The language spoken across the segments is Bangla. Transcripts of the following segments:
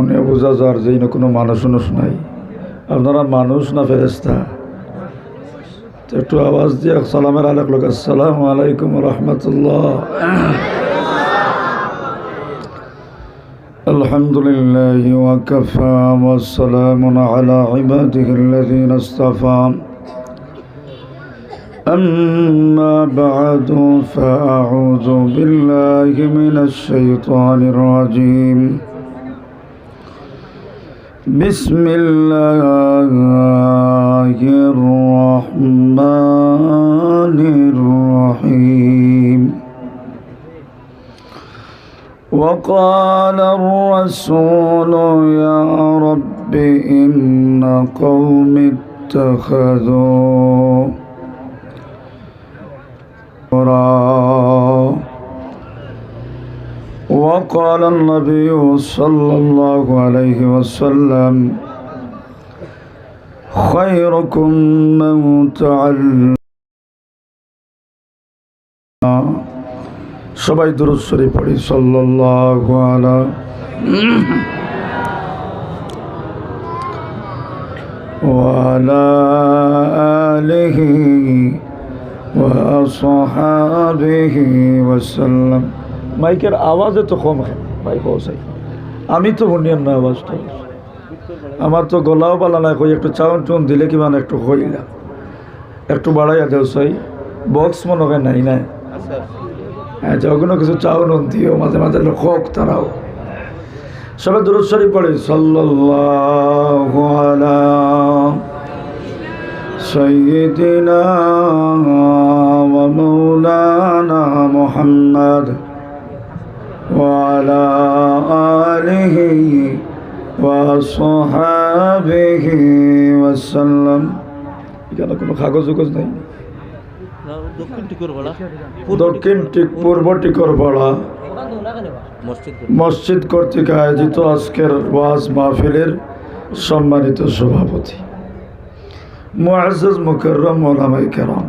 মনে বোঝা যার যে না কোনো মানুষ মানুষ নাই আপনারা মানুষ না ফেরেস্তা তো একটু আওয়াজ দিয়ে সালামের আলেক লোক আসসালামু আলাইকুম রহমতুল্লাহ الحمد لله وكفى والسلام على عباده الذين اصطفى أما بعد فأعوذ بالله من الشيطان الرجيم بسم الله الرحمن الرحيم. وقال الرسول يا رب إن قوم اتخذوا را وقال النبي صلى الله عليه وسلم خيركم من تعلم সবাই দুরুশ্বরী পড়ি সাল্লাল্লাহু আলা وعلى آله وأصحابه وسلم মাইকের আওয়াজ এত কম হয়। আমি তো বনিয়ান না আওয়াজটা। আমার তো গলাও পালা না, কই একটু চাউন চুন দিলে কি মানে একটু হইলাম একটু বাড়াইয়া দেও সাই। বক্স মনে হয় নাই নাই। হ্যাঁ যখনও কিছু চাউন দিও, মাঝে মাঝে লোক তারাও। সবে দূরস্বরী পড়ে সাল্লাহ সৈদিন মৌলানা মোহাম্মদ। وعلى آله وصحابه وسلم এখানে কোনো কাগজ উগজ নাই দক্ষিণ টিকুর বলা দক্ষিণ টিক পূর্ব টিকর পাড়া মসজিদ মসজিদ কর্তৃক আয়োজিত আজকের ওয়াজ মাহফিলের সম্মানিত সভাপতি মুআজ্জাজ মুকররম ওলামাই কেরাম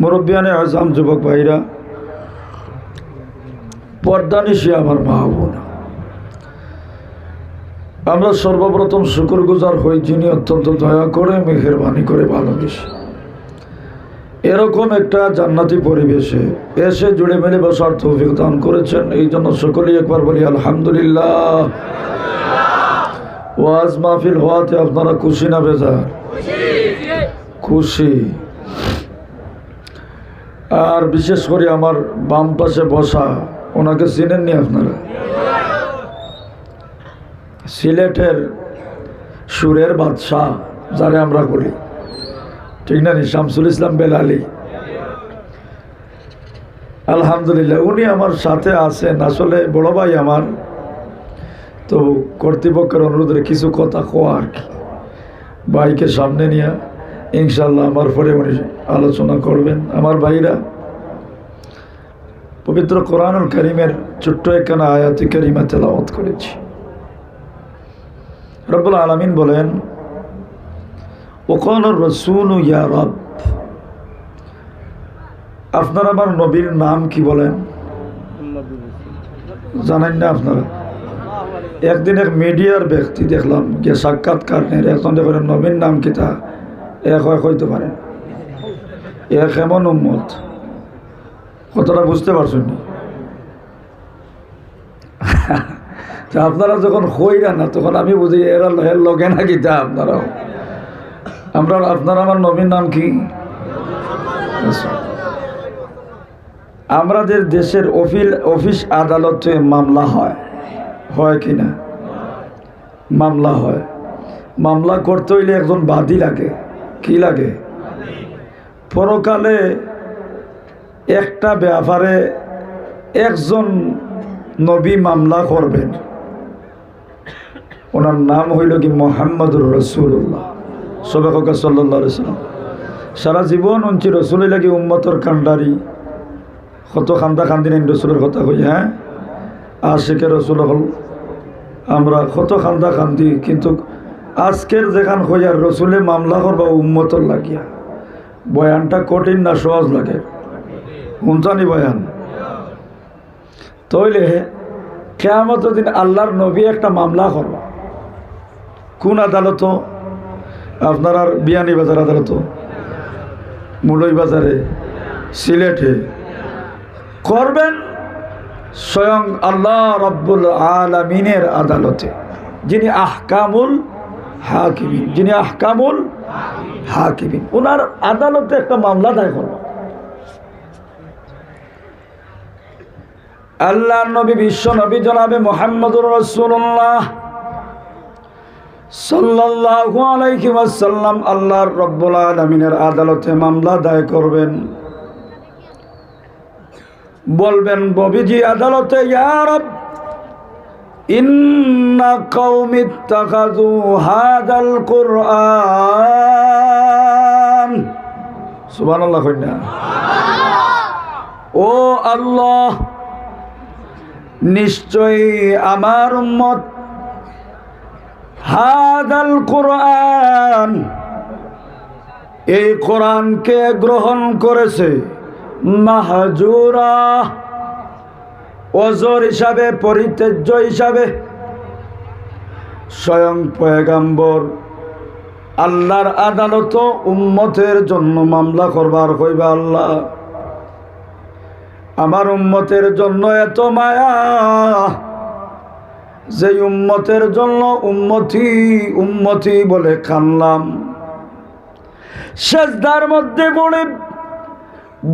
মুরব্বিয়ানে আজম যুবক ভাইরা পর্দানিশি আমার মা বোন। আমরা সর্বপ্রথম শুকুর গুজার হই যিনি অত্যন্ত দয়া করে, মেহরবানি করে ভালোবেসে। এরকম একটা জান্নাতি পরিবেশে এসে জুড়ে মেলে বসার তৌফিক দান করেছেন। এই জন্য সকলেই একবার বলি, আলহামদুলিল্লাহ। ওয়াজ মাহফিল হওয়াতে আপনারা খুশি না বেজার? খুশি। আর বিশেষ করে আমার বাম পাশে বসা ওনাকে চিনেননি আপনারা? সিলেটের সুরের বাদশাহ, যারে আমরা বলি। ঠিক না নি? শামসুল ইসলাম বেলালি। আলহামদুলিল্লাহ, উনি আমার সাথে আছেন। আসলে বড় ভাই আমার। তো কর্তৃপক্ষের অনুরোধে কিছু কথা কোয়া আর কি? ভাইকে সামনে নিয়ে ইনশাল্লাহ আমার পরে উনি আলোচনা করবেন। আমার ভাইরা পবিত্র কোরআনুল করিমের ছোট্ট একখানা আয়াতি করিমা তেলাওয়াত করেছি। রব্বুল আলমিন বলেন ওকন রসুন ইয়া রব। আপনার আমার নবীর নাম কি বলেন? জানেন না আপনারা? একদিন এক মিডিয়ার ব্যক্তি দেখলাম, যে সাক্ষাৎকার নেই একজন দেখলেন নবীর নাম কি তা? এক হয় হইতে পারেন এক এমন উম্মত। কতটা বুঝতে পারছেন আপনারা যখন হইরা না তখন আমি বুঝি এরা লগে না তা আপনারাও। আমরা, আপনারা আমার নবীর নাম কি? আমাদের দেশের অফিল, অফিস আদালতে মামলা হয় হয় কি না? মামলা হয়। মামলা করতে হইলে একজন বাদী লাগে। কি লাগে? পরকালে একটা ব্যাপারে একজন নবী মামলা করবেন। ওনার নাম হইল কি মোহাম্মদুর রসুল্লাহ সবে কাকা সাল্লাহ সাল্লাম। সারা জীবন অঞ্চি রসুল লাগি উম্মতর কান্ডারি কত খান্দা খান্দি নেন রসুলের কথা কই হ্যাঁ? আশেকে রসুল হল, আমরা কত খান্দা খান্দি, কিন্তু আজকের যেখান হইয়ার রসুলে মামলা করবা উম্মতর লাগিয়া, বয়ানটা কঠিন না সহজ লাগে। শুনছানি বয়ান। তইলে কেয়ামত দিন আল্লাহর নবী একটা মামলা করল কোন আদালত? আপনার আর বিয়ানি বাজার আদালত। মুলই বাজারে, সিলেটে। করবেন স্বয়ং আল্লাহ রব্বুল আলমিনের আদালতে। যিনি আহকামুল হাকিমিন। যিনি আহকামুল হাকিমিন। ওনার আদালতে একটা মামলা দায় করল আল্লাহ নবী বিশ্ব নবী জনাবে মোহাম্মদুর রসুল্লাহ সাল্লাল্লাহু আলাইহি ওয়াসাল্লাম আল্লাহর রব্বুল আলামিনের আদালতে মামলা দায় করবেন। বলবেন ববিজি আদালতে ইয়া রব ইন্না কওমি ইত্তাখাযু হাদাল কুরআন। সুবহানাল্লাহ কইনা ও আল্লাহ নিশ্চয়ই আমার উম্মত হাদাল কোরআন। এই কোরআনকে গ্রহণ করেছে মাহাজুরা। অজর হিসাবে, পরিত্যাজ্য হিসাবে। স্বয়ং পয়গাম্বর আল্লাহর আদালত উম্মতের জন্য মামলা করবার হইবা আল্লাহ। আমার উম্মতের জন্য এত মায়া যে উম্মতের জন্য উম্মতি উম্মতি বলে কানলাম। শেষদার মধ্যে পড়ে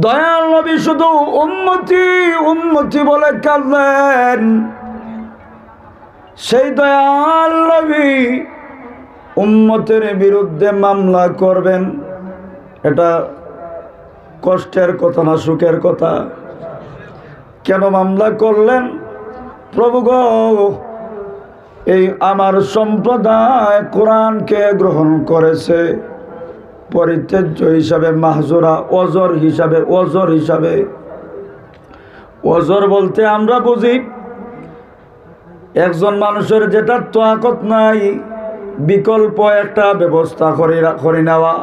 দয়াল নবী শুধু উন্মতি উন্মতি বলে কাঁদলেন সেই দয়াল নবী উম্মতের বিরুদ্ধে মামলা করবেন। এটা কষ্টের কথা না সুখের কথা। কেন মামলা করলেন? প্রভু গো, এই আমার সম্প্রদায় কোরআনকে গ্রহণ করেছে। পরিত্যাজ্য হিসাবে মাহজুরা অজর হিসাবে অজর হিসাবে। অজর বলতে আমরা বুঝি, একজন মানুষের যেটা তোয়াকত নাই, বিকল্প একটা ব্যবস্থা করে নেওয়া।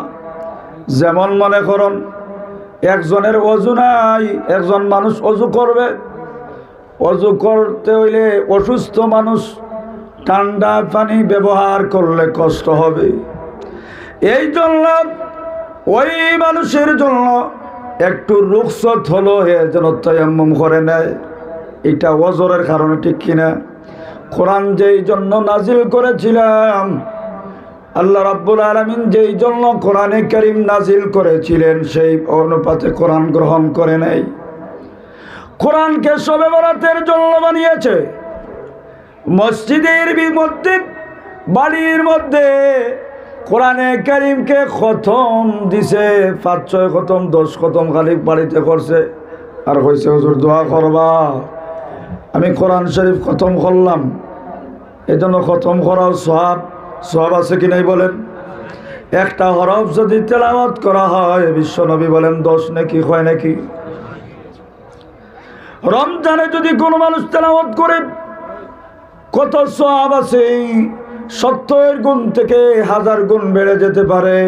যেমন মনে করুন একজনের অজু নাই, একজন মানুষ অজু করবে। অজু করতে হইলে অসুস্থ মানুষ ঠান্ডা পানি ব্যবহার করলে কষ্ট হবে। এই জন্য, ওই মানুষের জন্য একটু রুখসত হলো, হে যেন তয়াম্মম করে নেয়। এটা অজরের কারণে ঠিক কিনা? কোরআন যেই জন্য নাজিল করেছিলাম আল্লাহ রাব্বুল আলমিন যেই জন্য কোরআনে করিম নাজিল করেছিলেন, সেই অনুপাতে কোরআন গ্রহণ করে নেয় কোরআনকে সবে বরাতের জন্য বানিয়েছে। মসজিদের মধ্যে বাড়ির মধ্যে কোরআনে করিমকে খতম দিছে, পাঁচ, ছয় খতম, দশ খতম খালি বাড়িতে করছে। আর হয়েছে হুজুর, দোয়া করবা। আমি কোরআন শরীফ খতম করলাম। এজন্য খতম করাও সব সব আছে কি নাই বলেন? একটা হরফ যদি তেলাওয়াত করা হয় বিশ্বনবী বলেন, দশ নাকি হয় নাকি? রমজানে যদি কোনো মানুষ তেলাওয়াত করে, কত সব আছে? সত্তর গুণ থেকে হাজার গুণ বেড়ে যেতে পারে।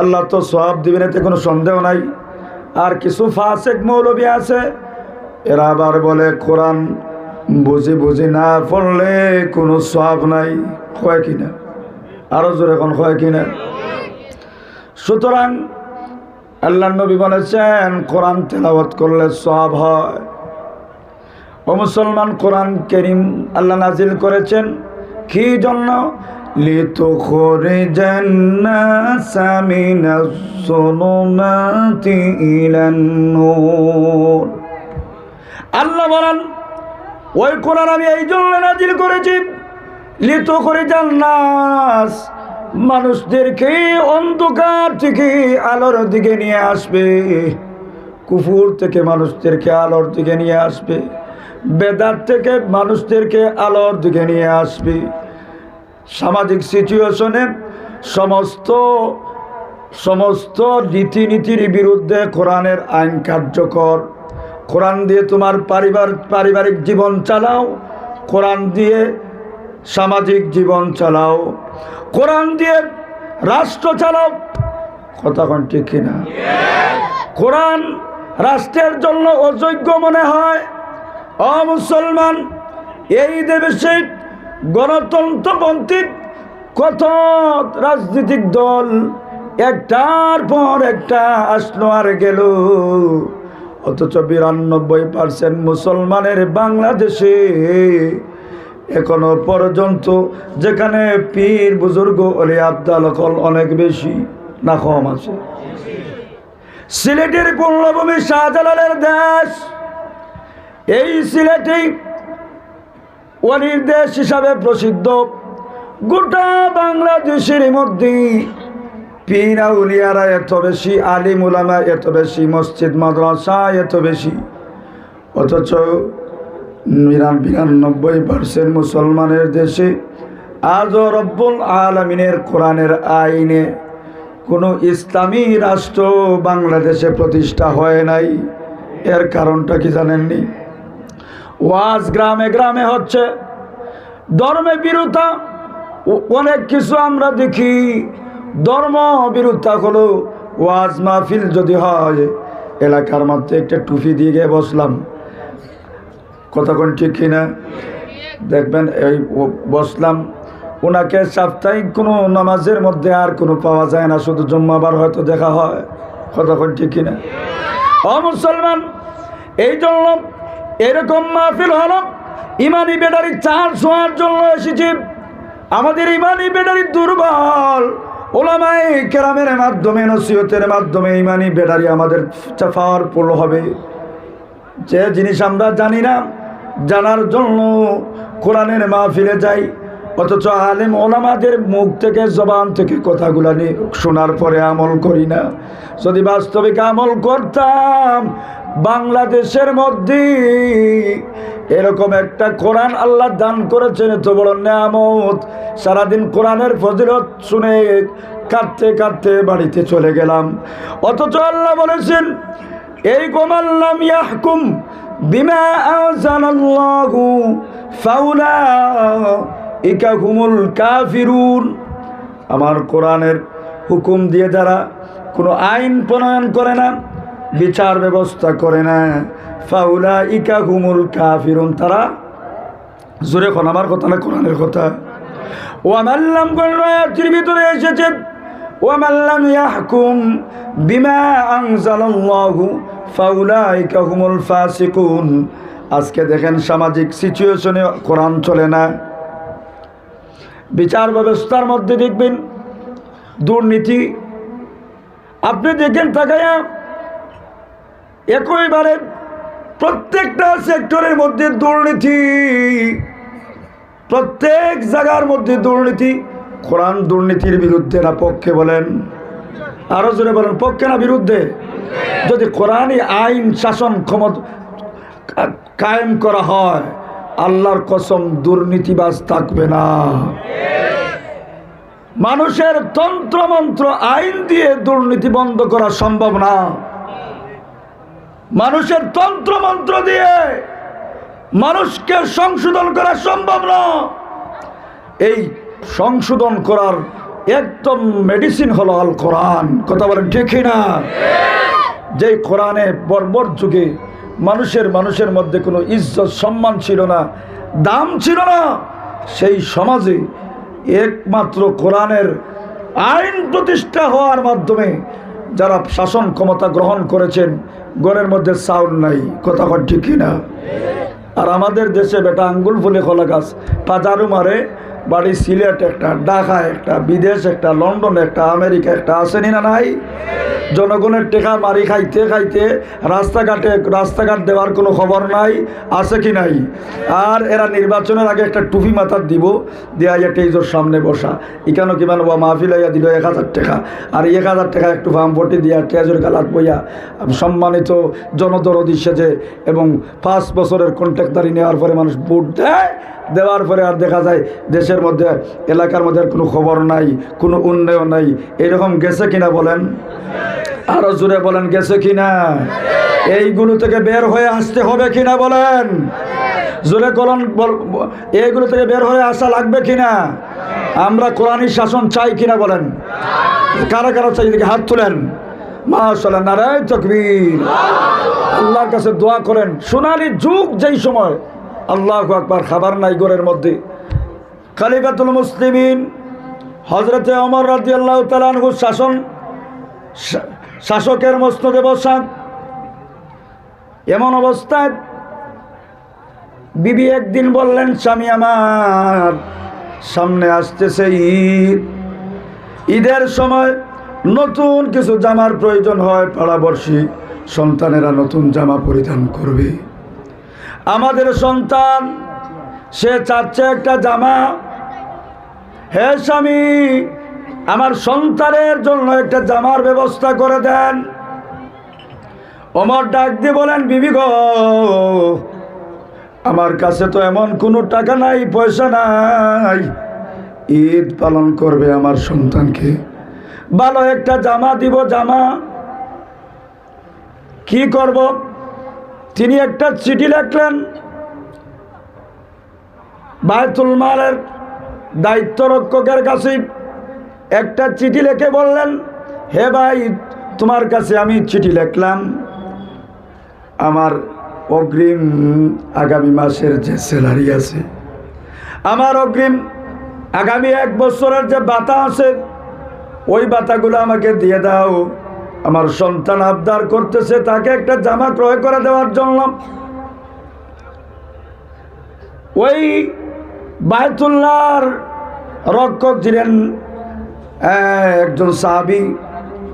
আল্লাহ তো সব দিবেন, এতে কোনো সন্দেহ নাই। আর কিছু ফাসেক মৌলবী আছে, এরা আবার বলে, কোরআন বুঝি বুঝি না পড়লে কোনো সব নাই। হয় কিনা আরও জোরে এখন হয় কিনা সুতরাং আল্লাহ নবী বলেছেন, কোরআন তেলাওয়াত করলে সব হয়। ও মুসলমান, কোরআন করিম আল্লাহ নাজিল করেছেন। কি জন্য? আল্লাহ বলেন ওই কোরআন আমি এই জন্য নাজিল করেছি। লিতু করে জান্নাস মানুষদেরকে অন্ধকার থেকে আলোর দিকে নিয়ে আসবে। কুফুর থেকে মানুষদেরকে আলোর দিকে নিয়ে আসবে। বেদার থেকে মানুষদেরকে আলোর দিকে নিয়ে আসবে। সামাজিক সিচুয়েশনে সমস্ত সমস্ত রীতিনীতির বিরুদ্ধে কোরআনের আইন কার্যকর। কোরআন দিয়ে তোমার পারিবার পারিবারিক জীবন চালাও, কোরআন দিয়ে সামাজিক জীবন চালাও, কোরআন দিয়ে রাষ্ট্র চালাও। কথা কোন ঠিক কিনা? কোরআন রাষ্ট্রের জন্য অযোগ্য মনে হয়। অ মুসলমান, এই দেশে গণতন্ত্রপন্থী কত রাজনৈতিক দল একটার পর একটা আসলো আর গেল। অথচ বিরানব্বই পার্সেন্ট মুসলমানের বাংলাদেশে এখনও পর্যন্ত যেখানে পীর, বুজুর্গ, অলি আবদাল কল অনেক বেশি না কম আছে। সিলেটের পূর্ণভূমি শাহজালালের দেশ, এই সিলেটেই অলির দেশ হিসাবে প্রসিদ্ধ। গোটা বাংলাদেশের মধ্যে পীর উলিয়ারা এত বেশি, আলিম উলামা এত বেশি, মসজিদ, মাদ্রাসা এত বেশি। অথচ বিরানব্বই পার্সেন্ট মুসলমানের দেশে আজও রব্বুল আলমিনের কোরআনের আইনে কোনো ইসলামী রাষ্ট্র বাংলাদেশে প্রতিষ্ঠা হয় নাই। এর কারণটা কি জানেননি? ওয়াজ গ্রামে গ্রামে হচ্ছে, ধর্মে বিরোধা অনেক কিছু আমরা দেখি। ধর্ম বিরোধতা হলো ওয়াজ মাহফিল যদি হয়, এলাকার মধ্যে একটা টুপি দিয়ে গিয়ে বসলাম। কতক্ষণ ঠিক কিনা দেখবেন এই বসলাম। ওনাকে সাপ্তাহিক কোনো নামাজের মধ্যে আর কোনো পাওয়া যায় না, শুধু জম্মাবার হয়তো দেখা হয়। কতক্ষণ ঠিক কিনা অ মুসলমান, এই জন্য এরকম মাহফিল হল, ইমানি বেটারি চার শোয়ার জন্য এসেছি। আমাদের ইমানি বেটারি দুর্বল। ওলামাই কেরামের মাধ্যমে, নসিহতের মাধ্যমে ইমানি বেটারি আমাদের পাওয়ারফুল হবে। যে জিনিস আমরা জানি না, জানার জন্য কোরআনের মাহফিলে যাই, অথচ আলেম ওলামাদের মুখ থেকে, জবান থেকে কথাগুলো নিয়ে শোনার পরে আমল করি না। যদি বাস্তবিক আমল করতাম বাংলাদেশের মধ্যে এরকম একটা কোরআন আল্লাহ দান করেছেন, এত বড় নিয়ামত। সারাদিন কোরআনের ফজিলত শুনে কাঁদতে কাঁদতে বাড়িতে চলে গেলাম। অথচ আল্লাহ বলেছেন, এই গোমাল্লাম ইয়াহকুম বিমা কাফিরুন। আমার কোরআনের হুকুম দিয়ে যারা কোনো আইন প্রণয়ন করে না বিচার ব্যবস্থা করে না ফাউলা ইকা হুমুল কাফিরুন, তারা জোরে কোন, আমার কথা না, কোরআনের কথা। ও আমাল্লাম কোন আয়াতের ভিতরে এসেছে ও আমাল্লাম ইয়াহকুম বিমা আনজালাল্লাহু, ফাউলাইকা হুমুল ফাসিকুন। আজকে দেখেন সামাজিক সিচুয়েশনে কোরআন চলে না। বিচার ব্যবস্থার মধ্যে দেখবেন, দুর্নীতি। আপনি দেখেন, তাকায়া একইবারে প্রত্যেকটা সেক্টরের মধ্যে দুর্নীতি। প্রত্যেক জায়গার মধ্যে দুর্নীতি। কোরআন দুর্নীতির বিরুদ্ধে না পক্ষে বলেন? আরও জোরে বলেন, পক্ষে না বিরুদ্ধে? যদি কোরআনই আইন, শাসন, ক্ষমতা কায়েম করা হয়, আল্লাহর কসম দুর্নীতিবাজ থাকবে না। মানুষের তন্ত্রমন্ত্র আইন দিয়ে দুর্নীতি বন্ধ করা সম্ভব না। মানুষের তন্ত্রমন্ত্র দিয়ে মানুষকে সংশোধন করা সম্ভব না। এই সংশোধন করার একদম মেডিসিন হলো আল কোরআন। কথা বলেন ঠিকই না? যে কোরআনে বর্বর যুগে মানুষের মানুষের মধ্যে কোনো ইজ্জত, সম্মান ছিল না, দাম ছিল না, সেই সমাজে একমাত্র কোরআনের আইন প্রতিষ্ঠা হওয়ার মাধ্যমে যারা শাসন ক্ষমতা গ্রহণ করেছেন, গড়ের মধ্যে সাউন্ড নাই, কথা কন ঠিক না আর আমাদের দেশে বেটা আঙ্গুল ফুলে খোলা গাছ, পাজারু মারে বাড়ি সিলেট একটা ঢাকা একটা, বিদেশ একটা, লন্ডন একটা, আমেরিকা একটা, আসেনি না নাই? জনগণের টেকা মারি খাইতে খাইতে রাস্তাঘাটে, রাস্তাঘাট দেওয়ার কোনো খবর নাই, আছে কি নাই? আর এরা নির্বাচনের আগে একটা টুপি মাথার দিব, দেয়া যায় টেজোর সামনে বসা। এখানেও কিমান বা মাহফিল হইয়া দিল এক হাজার টাকা। আর এক হাজার টাকা একটু ফার্ম ভোটে দিয়া টেজোর গালাত বইয়া সম্মানিত জনদরদি সেজে এবং পাঁচ বছরের কন্ট্রাক্টারি নেওয়ার পরে মানুষ ভোট দেয় দেওয়ার পরে আর দেখা যায় দেশের মধ্যে, এলাকার মধ্যে কোনো খবর নাই, কোনো উন্নয়ন নাই। এরকম গেছে কিনা বলেন? আরও জোরে বলেন, গেছে কিনা? এইগুলো থেকে বের হয়ে আসতে হবে কিনা বলেন? জোরে কলন এইগুলো থেকে বের হয়ে আসা লাগবে কিনা? আমরা কোরআনী শাসন চাই কিনা বলেন? কারা কারা চাই এদিকে হাত তুলেন? মাশাল্লাহ নারায় তকবীর। আল্লাহর কাছে দোয়া করেন। সোনালি যুগ যেই সময় আল্লাহ আকবার খাবার নাই ঘরের মধ্যে। খালিফাতুল মুসলিমিন হজরতে অমর রাজি আল্লাহ তালানহুর শাসন শাসকের মস্তদে বসা এমন অবস্থায় বিবি একদিন বললেন, স্বামী আমার, সামনে আসতেছে ঈদ। ঈদের সময় নতুন কিছু জামার প্রয়োজন হয়, পাড়াবর্ষী সন্তানেরা নতুন জামা পরিধান করবে। আমাদের সন্তান, সে চাচ্ছে একটা জামা। হে স্বামী, আমার সন্তানের জন্য একটা জামার ব্যবস্থা করে দেন। অমর ডাক দিয়ে বলেন, বিবি আমার কাছে তো এমন কোনো টাকা নাই, পয়সা নাই। ঈদ পালন করবে আমার সন্তানকে। ভালো একটা জামা দিব, জামা। কি করব? তিনি একটা চিঠি লিখলেন। বায়তুল মালের দায়িত্ব রক্ষকের কাছে একটা চিঠি লিখে বললেন, হে ভাই, তোমার কাছে আমি চিঠি লিখলাম। আমার অগ্রিম আগামী মাসের যে স্যালারি আছে, আমার অগ্রিম আগামী এক বছরের যে বাতা আছে, ওই বাতাগুলো আমাকে দিয়ে দাও। আমার সন্তান আবদার করতেছে তাকে একটা জামা ক্রয় করে দেওয়ার জন্য। ওই বায়তুল্লাহর রক্ষক ছিলেন একজন সাহাবি।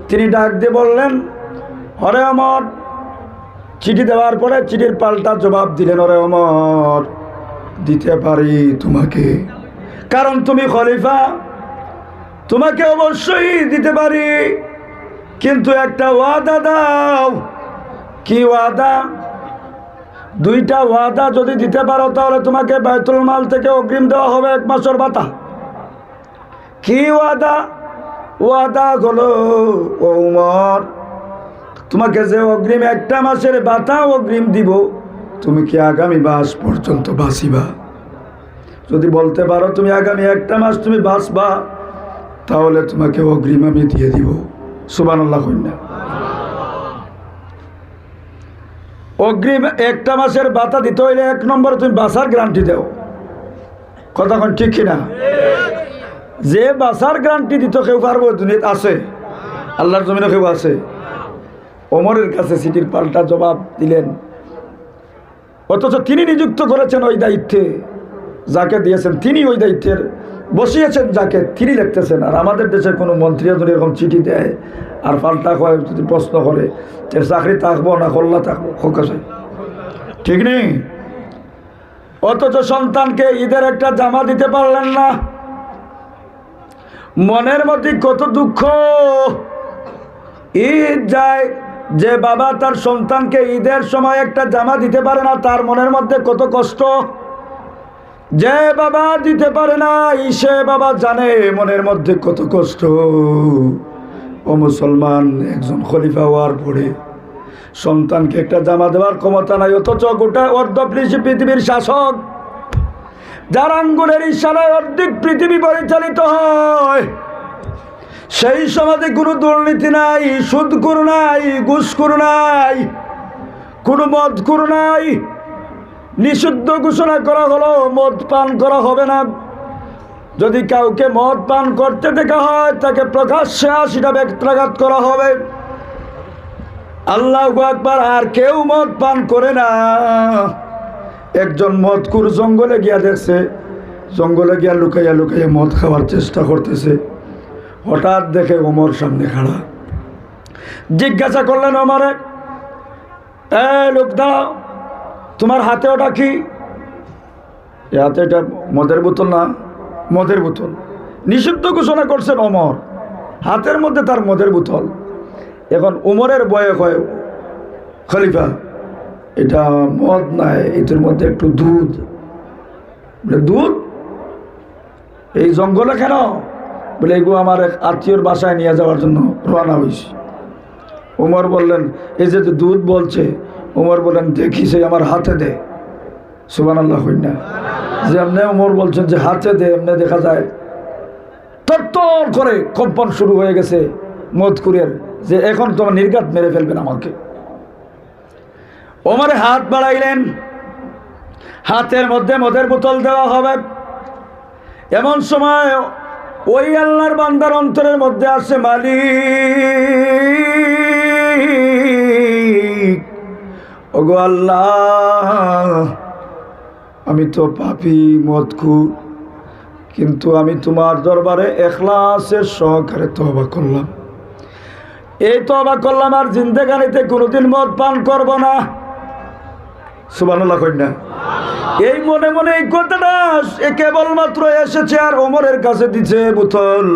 তিনি ডাক দিয়ে বললেন হরে অমর। চিঠি দেওয়ার পরে চিঠির পাল্টা জবাব দিলেন হরে অমর, দিতে পারি তোমাকে। কারণ তুমি খলিফা, তোমাকে অবশ্যই দিতে পারি। কিন্তু একটা ওয়াদা দাও। কি ওয়াদা? দুইটা ওয়াদা যদি দিতে পারো তাহলে তোমাকে বাইতুল মাল থেকে অগ্রিম দেওয়া হবে এক মাসের বাতা কি ওয়াদা? ওয়াদা হলো, ও উমর, তোমাকে যে অগ্রিম একটা মাসের বাতা অগ্রিম দিব, তুমি কি আগামী মাস পর্যন্ত বাঁচিবা? যদি বলতে পারো তুমি আগামী একটা মাস তুমি বাঁচবা, তাহলে তোমাকে অগ্রিম আমি দিয়ে দিব। সুবান আল্লাহ কন্যা অগ্রিম একটা মাসের বাতা দিতে হইলে এক নম্বরে তুমি বাসার গ্যারান্টি দাও। কথাখন ঠিক কিনা? যে বাসার গ্যারান্টি দিত কেউ পারব, দুনিয়াত আছে। আল্লাহর জমিনে কেউ আছে। ওমরের কাছে সিটির পাল্টা জবাব দিলেন। অথচ তিনি নিযুক্ত করেছেন ওই দায়িত্বে। যাকে দিয়েছেন তিনি ওই দায়িত্বের বসিয়েছেন যাকে, তিনি লিখতেছেন, আর আমাদের দেশে কোনো মন্ত্রী যদি এরকম চিঠি দেয়, আর পাল্টা হয় যদি প্রশ্ন করে, যে চাকরি থাকব না কল্লা থাকব, হোক ঠিক নেই? অথচ সন্তানকে ঈদের একটা জামা দিতে পারলেন না। মনের মধ্যে কত দুঃখ। ঈদ যায়, যে বাবা তার সন্তানকে ঈদের সময় একটা জামা দিতে পারে না, তার মনের মধ্যে কত কষ্ট। যে বাবা দিতে পারে নাই, সে বাবা জানে মনের মধ্যে কত কষ্ট। ও মুসলমান, একজন খলিফা হওয়ার পরে সন্তানকে একটা জামা দেওয়ার ক্ষমতা নাই, অথচ গোটা অর্ধ পৃথিবীর শাসক। যার আঙ্গুলের ইশারায় অর্ধেক পৃথিবী পরিচালিত হয়। সেই সমাজে কোনো দুর্নীতি নাই সুদ করু নাই ঘুষ করু নাই, কোনো মদ করু নাই। নিষিদ্ধ ঘোষণা করা হলো, মদ পান করা হবে না। যদি কাউকে মদ পান করতে দেখা হয়, তাকে প্রকাশ্যে আশিটা ব্যক্তাঘাত করা হবে। আল্লাহ একবার আর কেউ মদ পান করে না। একজন মদকুর জঙ্গলে গিয়া দেখছে, জঙ্গলে গিয়া লুকাইয়া লুকাইয়া মদ খাওয়ার চেষ্টা করতেছে। হঠাৎ দেখে ওমর সামনে খাড়া। জিজ্ঞাসা করলেন ওমরে, এ লোক তোমার হাতে ওটা কি? হাতে এটা মদের বোতল না? মদের বোতল। নিষিদ্ধ ঘোষণা করছেন অমর হাতের মধ্যে তার মদের বোতল। এখন উমরের বয়স হয় খলিফা। এটা মদ নাই এটার মধ্যে একটু দুধ। দুধ? এই জঙ্গলে কেন? বলে এগুলো আমার এক আত্মীয়র বাসায় নিয়ে যাওয়ার জন্য রওনা হয়েছি উমর বললেন, এই যে দুধ বলছে উমর বলেন দেখি সে আমার হাতে দে? সুবান আল্লাহ হই না। যে এমনি উমর বলছেন যে হাতে দে, এমনি দেখা যায় তরতর করে কম্পন শুরু হয়ে গেছে মধকুরের, যে এখন তোমার নির্ঘাত মেরে ফেলবেন আমাকে। ওমরে হাত বাড়াইলেন, হাতের মধ্যে মদের বোতল দেওয়া হবে। এমন সময় ওই আল্লাহর বান্দার অন্তরের মধ্যে আসে মালিক। ওগো আল্লাহ, আমি তো পাপি মদকুর কিন্তু আমি তোমার দরবারে এখলাসের সহকারে তবা করলাম। এই তবা করলাম আর জিন্দেগানিতে কোনোদিন মদ পান করব না। সুবানুল্লাহ কন্যা এই মনে মনে এই কথাটা এ কেবলমাত্র এসেছে আর ওমরের কাছে দিছে বোতল।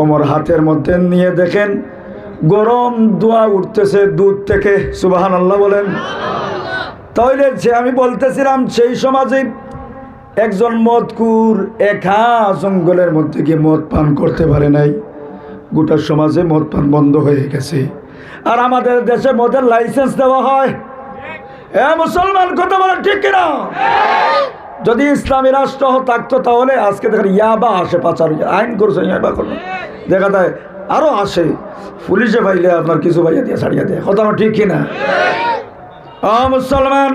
ওমর হাতের মধ্যে নিয়ে দেখেন গরম দোয়া উঠতেছে দুধ থেকে সুবাহান আল্লাহ বলেন। তাহলে যে আমি বলতেছিলাম, সেই সমাজে একজন মদকুর একা জঙ্গলের মধ্যে গিয়ে মদ পান করতে পারে নাই। গোটা সমাজে মদ পান বন্ধ হয়ে গেছে। আর আমাদের দেশে মদের লাইসেন্স দেওয়া হয়। মুসলমান, কথা বলে ঠিক কিনা? যদি ইসলামী রাষ্ট্র থাকতো তাহলে আজকে দেখেন ইয়াবা আসে পাচার, আইন করছে, ইয়াবা করল। দেখা যায় আরও আসে পুলিশে পাইলে আপনার কিছু ভাইয়া দিয়ে, ছাড়িয়ে দেয়। কথা ঠিক কিনা? ও মুসলমান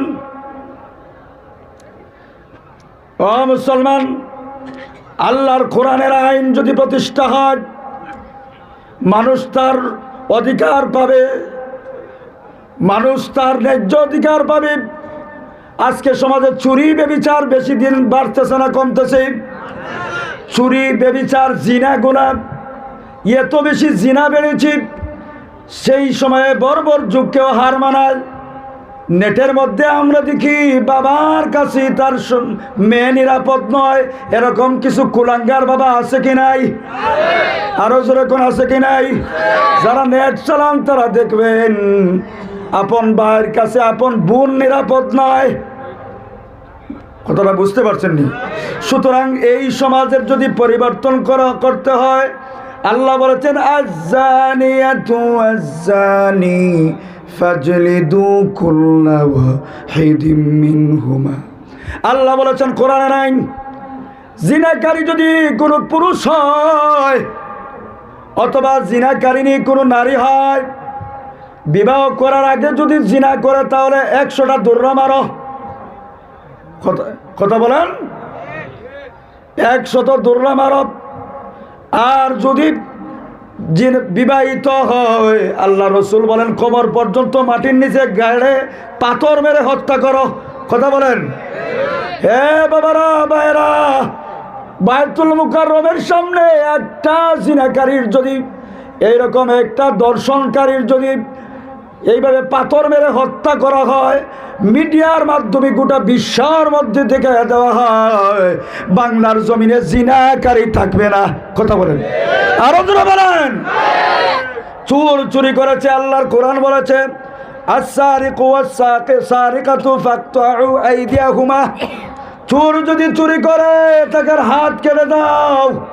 ও মুসলমান, আল্লাহর কোরআনের আইন যদি প্রতিষ্ঠা হয়, মানুষ তার অধিকার পাবে, মানুষ তার ন্যায্য অধিকার পাবে। আজকে সমাজে চুরি, বেবিচার বেশি দিন বাড়তেছে না, কমতেছে। চুরি, বেবিচার, জিনা গোনা এত বেশি জিনা বেড়েছি, সেই সময়ে বর্বর যুগকেও হার মানায়। নেটের মধ্যে আমরা দেখি বাবার কাছে তার মেয়ে নিরাপদ নয়। এরকম কিছু কুলাঙ্গার বাবা আছে কি নাই? আরও যেরকম আছে কি নাই? যারা নেট চালান তারা দেখবেন, আপন ভাইয়ের কাছে আপন বোন নিরাপদ নয়। কথাটা বুঝতে পারছেন নি সুতরাং এই সমাজের যদি পরিবর্তন করা করতে হয় আল্লাহ বলেছেন আজানি ফাজলিদু কুল্লা ওয়াহিদিম মিনহুমা। আল্লাহ বলেছেন কোরআনের আইন জিনাকারী যদি কোনো পুরুষ হয়, অথবা জিনাকারিনী কোনো নারী হয়, বিবাহ করার আগে যদি জিনা করে, তাহলে একশোটা দুর্রা মারো। কথা বলেন? একশত দুর্রা মারব আর যদি বিবাহিত হয়, আল্লাহ রসুল বলেন, কোমর পর্যন্ত মাটির নিচে গাড়ে পাথর মেরে হত্যা করো। কথা বলেন? হে বাবারা বাইরা বায়তুল মুকাররমের সামনে একটা জিনাকারীর যদি, এইরকম একটা দর্শনকারীর যদি এইভাবে পাথর মেরে হত্যা করা হয়। মিডিয়ার মাধ্যমে গোটা বিশ্বের মধ্যে থেকে দেওয়া হয়। বাংলার জমিনে জিনাকারী থাকবে না। কথা বলেন। আরও জোরে বলেন। চুর চুরি করেছে, আল্লাহর কোরআন বলেছে চোর যদি চুরি করে, তাকে হাত কেটে দাও।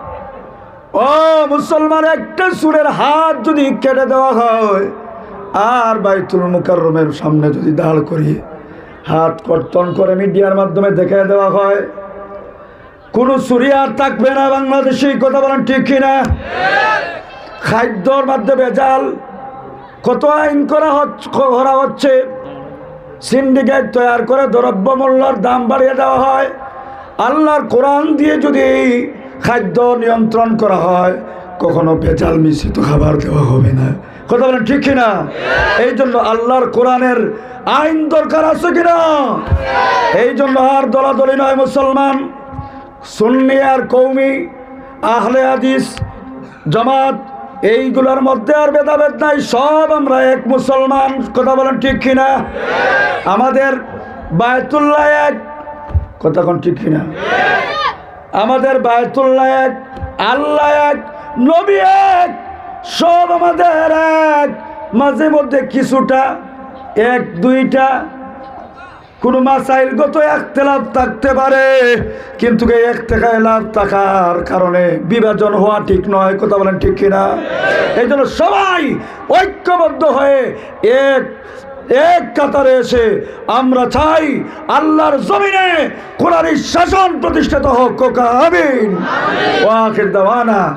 ও মুসলমান, একটা সুরের হাত যদি কেটে দেওয়া হয় আর বাইতুল মুকাররমের সামনে যদি দাঁড় করিয়ে হাত কর্তন করে মিডিয়ার মাধ্যমে দেখে দেওয়া হয়, কোনো চুরি আর থাকবে না বাংলাদেশে কথা বলেন ঠিক কিনা? খাদ্যর মাধ্যমে ভেজাল, কত আইন করা হচ্ছে করা হচ্ছে, সিন্ডিকেট তৈরি করে দ্রব্যমূল্যর দাম বাড়িয়ে দেওয়া হয়, আল্লাহর কোরআন দিয়ে যদি খাদ্য নিয়ন্ত্রণ করা হয়, কখনো ভেজাল মিশ্রিত খাবার দেওয়া হবে না। কথা বলেন ঠিক কিনা? এই জন্য আল্লাহর কোরআনের আইন দরকার আছে কিনা? এই জন্য আর দলাদলি নয় মুসলমান। সুন্নি আর কৌমি আহলে হাদিস জামাত এইগুলোর মধ্যে আর ভেদাভেদ নাই সব আমরা এক মুসলমান। কথা বলেন ঠিক কিনা? আমাদের বায়তুল্লাহ এক। কথা কোন ঠিক কিনা? আমাদের বায়তুল্লাহ এক আল্লাহ এক নবী এক। সব আমাদের এক। মাঝে মধ্যে কিছুটা এক দুইটা। কোনো মাসাইলগত একতেলাপ থাকতে পারে কিন্তু এই একতেলাপ থাকার কারণে বিভাজন হওয়া ঠিক নয়। কথা বলেন ঠিক কিনা? এই জন্য সবাই ঐক্যবদ্ধ হয়ে এক এক কাতারে এসে আমরা চাই আল্লাহর জমিনে কোরআনের শাসন প্রতিষ্ঠিত হোক। কোকা আমিন। ওয়াখির দাওয়ানা।